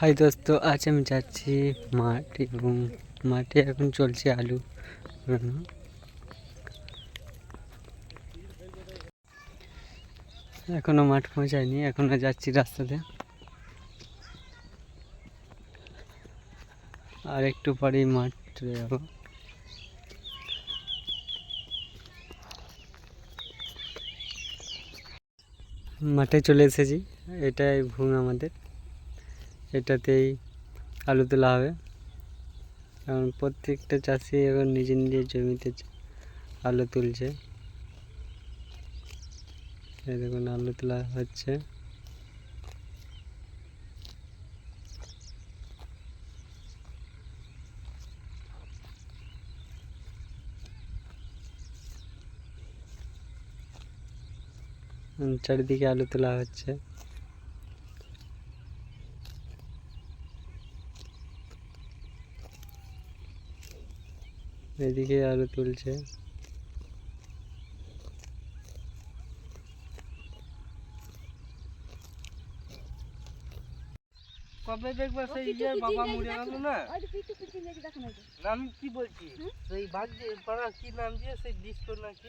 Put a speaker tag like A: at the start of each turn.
A: High দোস্ত, আজ আমি যাচ্ছি মাঠ এবং মাঠে এখন চলছে আলু লাগানো। এখনও মাঠ পৌঁছায়নি, এখনও যাচ্ছি রাস্তাতে। আর একটু পরেই মাঠ যাব। মাঠে চলে এসেছি, এটাই ভূমি আমাদের। এটাতেই আলু তোলা হবে। কারণ প্রত্যেকটা চাষি এখন নিজের নিজের জমিতে আলু তুলছে। দেখুন, আলু তোলা হচ্ছে। চারিদিকে আলু তোলা হচ্ছে। এদিকে আলু তুলছে।
B: কবে দেখবে সেই ইয়ে বাবা মরে গেল না? না, আমি কি বলছি? সেই বাঘ যে পাড়া কি নাম দিয়ে? সেই ডিস্কো নাকি?